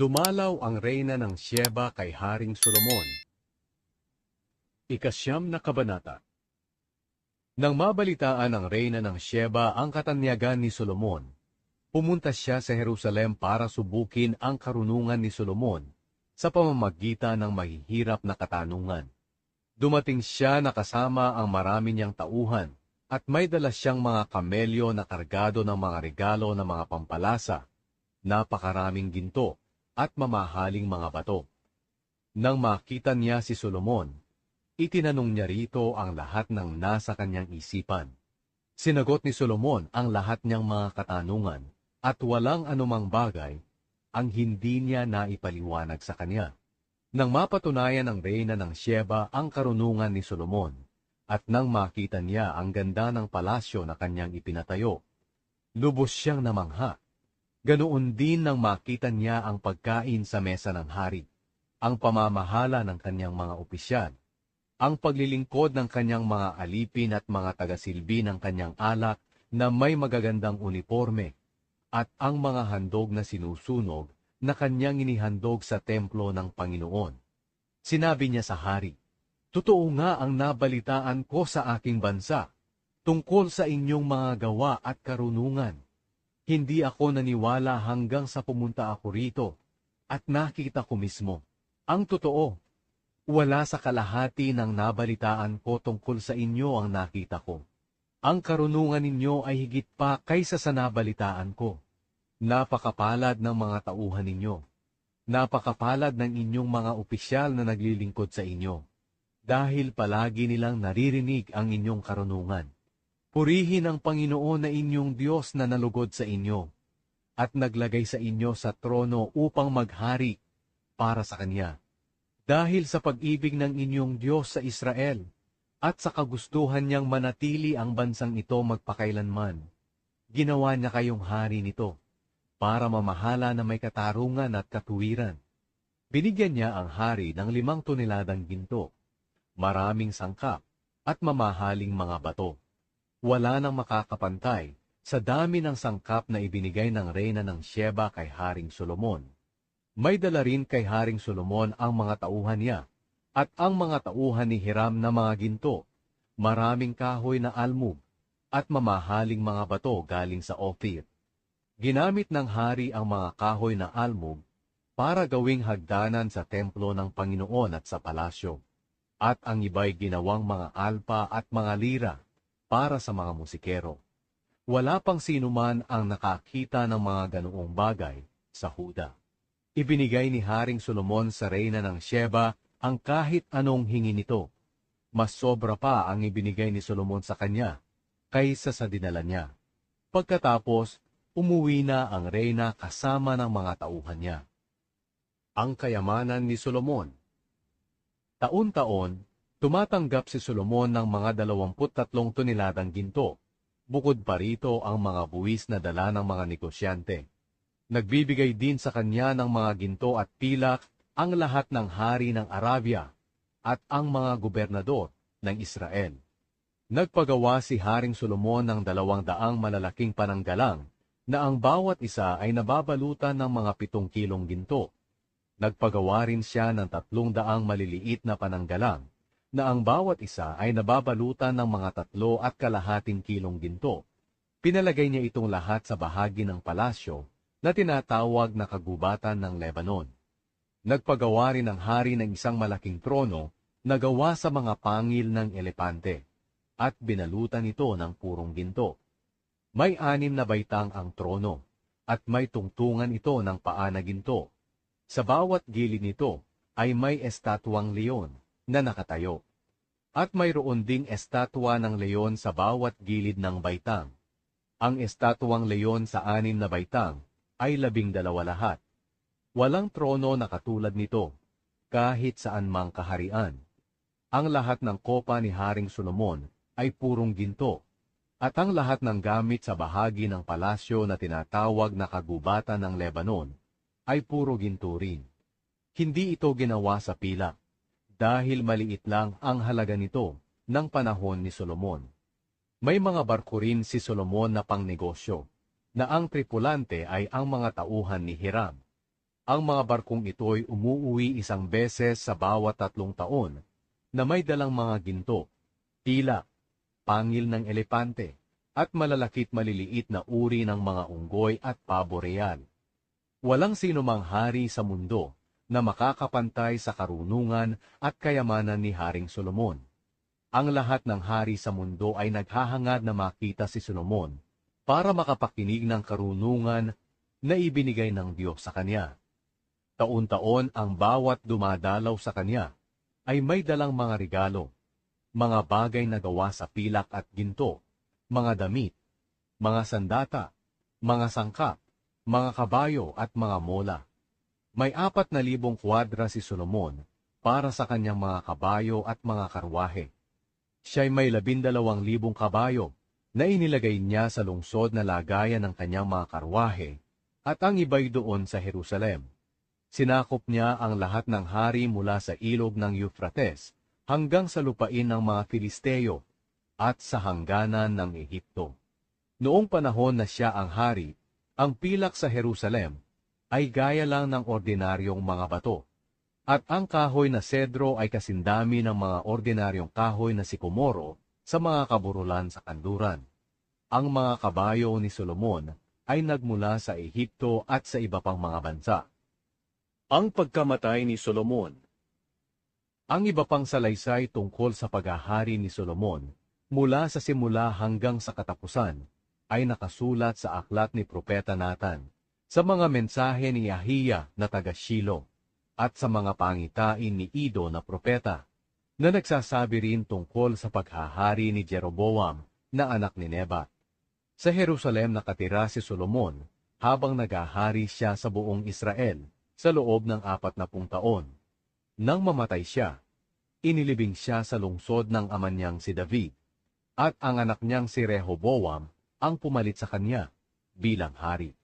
Dumalaw ang reyna ng Sheba kay Haring Solomon. Ikasyam na kabanata Nang mabalitaan ng reyna ng Sheba ang katanyagan ni Solomon, pumunta siya sa Jerusalem para subukin ang karunungan ni Solomon sa pamamagitan ng mahihirap na katanungan. Dumating siya na kasama ang marami niyang tauhan at may dala siyang mga kamelyo na kargado ng mga regalo ng mga pampalasa, napakaraming ginto, at mamahaling mga bato. Nang makita niya si Solomon, itinanong niya rito ang lahat ng nasa kanyang isipan. Sinagot ni Solomon ang lahat niyang mga katanungan, at walang anumang bagay ang hindi niya naipaliwanag sa kanya. Nang mapatunayan ng reyna ng Sheba ang karunungan ni Solomon, at nang makita niya ang ganda ng palasyo na kanyang ipinatayo, lubos siyang namangha. Ganoon din nang makita niya ang pagkain sa mesa ng hari, ang pamamahala ng kanyang mga opisyal, ang paglilingkod ng kanyang mga alipin at mga tagasilbi ng kanyang alak na may magagandang uniforme, at ang mga handog na sinusunog na kanyang inihandog sa templo ng Panginoon. Sinabi niya sa hari, Totoo nga ang nabalitaan ko sa aking bansa, tungkol sa inyong mga gawa at karunungan. Hindi ako naniwala hanggang sa pumunta ako rito, at nakita ko mismo. Ang totoo, wala sa kalahati ng nabalitaan ko tungkol sa inyo ang nakita ko. Ang karunungan ninyo ay higit pa kaysa sa nabalitaan ko. Napakapalad ng mga tauhan ninyo. Napakapalad ng inyong mga opisyal na naglilingkod sa inyo. Dahil palagi nilang naririnig ang inyong karunungan. Purihin ang Panginoon na inyong Diyos na nalugod sa inyo, at naglagay sa inyo sa trono upang maghari para sa Kanya. Dahil sa pag-ibig ng inyong Diyos sa Israel, at sa kagustuhan niyang manatili ang bansang ito magpakailanman, ginawa niya kayong hari nito, para mamahala na may katarungan at katuwiran. Binigyan niya ang hari ng limang toneladang ginto, maraming sangkap, at mamahaling mga bato wala nang makakapantay sa dami ng sangkap na ibinigay ng reyna ng Sheba kay Haring Solomon. May dala rin kay Haring Solomon ang mga tauhan niya, at ang mga tauhan ni Hiram na mga ginto, maraming kahoy na almug, at mamahaling mga bato galing sa Ophir. Ginamit ng hari ang mga kahoy na almug para gawing hagdanan sa templo ng Panginoon at sa palasyo, at ang iba'y ginawang mga alpa at mga lira para sa mga musikero. Wala pang sinuman ang nakakita ng mga ganoong bagay sa Huda. Ibinigay ni Haring Solomon sa reyna ng Sheba ang kahit anong hingi nito. Mas sobra pa ang ibinigay ni Solomon sa kanya kaysa sa dinala niya. Pagkatapos, umuwi na ang reyna kasama ng mga tauhan niya. Ang kayamanan ni Solomon Taon-taon, Tumatanggap si Solomon ng mga 23 toneladang ginto. Bukod pa rito ang mga buwis na dala ng mga negosyante. Nagbibigay din sa kanya ng mga ginto at pilak ang lahat ng hari ng Arabia at ang mga gobernador ng Israel. Nagpagawa si Haring Solomon ng dalawang daang malalaking pananggalang na ang bawat isa ay nababalutan ng mga pitong kilong ginto. Nagpagawa rin siya ng tatlong daang maliliit na pananggalang na ang bawat isa ay nababalutan ng mga tatlo at kalahating kilong ginto. Pinalagay niya itong lahat sa bahagi ng palasyo na tinatawag na kagubatan ng Lebanon. Nagpagawa rin ng hari ng isang malaking trono na gawa sa mga pangil ng elepante at binalutan ito ng purong ginto. May anim na baitang ang trono at may tungtungan ito ng paa na ginto. Sa bawat gilid nito ay may estatwang leon na nakatayo. At mayroon ding estatwa ng leon sa bawat gilid ng baitang. Ang estatwang leon sa anim na baitang ay labing dalawa lahat. Walang trono na katulad nito, kahit saan mang kaharian. Ang lahat ng kopa ni Haring Solomon ay purong ginto, at ang lahat ng gamit sa bahagi ng palasyo na tinatawag na kagubatan ng Lebanon ay puro ginto rin. Hindi ito ginawa sa pilak dahil maliit lang ang halaga nito ng panahon ni Solomon. May mga barko rin si Solomon na pangnegosyo, na ang tripulante ay ang mga tauhan ni Hiram. Ang mga barkong ito'y umuuwi isang beses sa bawat tatlong taon na may dalang mga ginto, tila, pangil ng elepante, at malalakit maliliit na uri ng mga unggoy at pabo real. Walang sino mang hari sa mundo na makakapantay sa karunungan at kayamanan ni Haring Solomon. Ang lahat ng hari sa mundo ay naghahangad na makita si Solomon para makapakinig ng karunungan na ibinigay ng Diyos sa kanya. Taon-taon ang bawat dumadalaw sa kanya ay may dalang mga regalo, mga bagay na gawa sa pilak at ginto, mga damit, mga sandata, mga sangkap, mga kabayo at mga mola. May apat na libong kwadra si Solomon para sa kanyang mga kabayo at mga karwahe. Siya'y may labindalawang libong kabayo na inilagay niya sa lungsod na lagayan ng kanyang mga karwahe at ang iba'y doon sa Jerusalem. Sinakop niya ang lahat ng hari mula sa ilog ng Euphrates hanggang sa lupain ng mga Filisteo at sa hangganan ng Ehipto. Noong panahon na siya ang hari, ang pilak sa Jerusalem ay gaya lang ng ordinaryong mga bato, at ang kahoy na sedro ay kasindami ng mga ordinaryong kahoy na sikomoro sa mga kaburulan sa kanduran. Ang mga kabayo ni Solomon ay nagmula sa Ehipto at sa iba pang mga bansa. Ang pagkamatay ni Solomon Ang iba pang salaysay tungkol sa paghahari ni Solomon mula sa simula hanggang sa katapusan ay nakasulat sa aklat ni Propeta Nathan, sa mga mensahe ni Ahiya na taga Shilo, at sa mga pangitain ni Ido na propeta, na nagsasabi rin tungkol sa paghahari ni Jeroboam na anak ni Nebat. Sa Jerusalem nakatira si Solomon habang nagahari siya sa buong Israel sa loob ng apat na pung taon. Nang mamatay siya, inilibing siya sa lungsod ng ama niyang si David, at ang anak niyang si Rehoboam ang pumalit sa kanya bilang hari.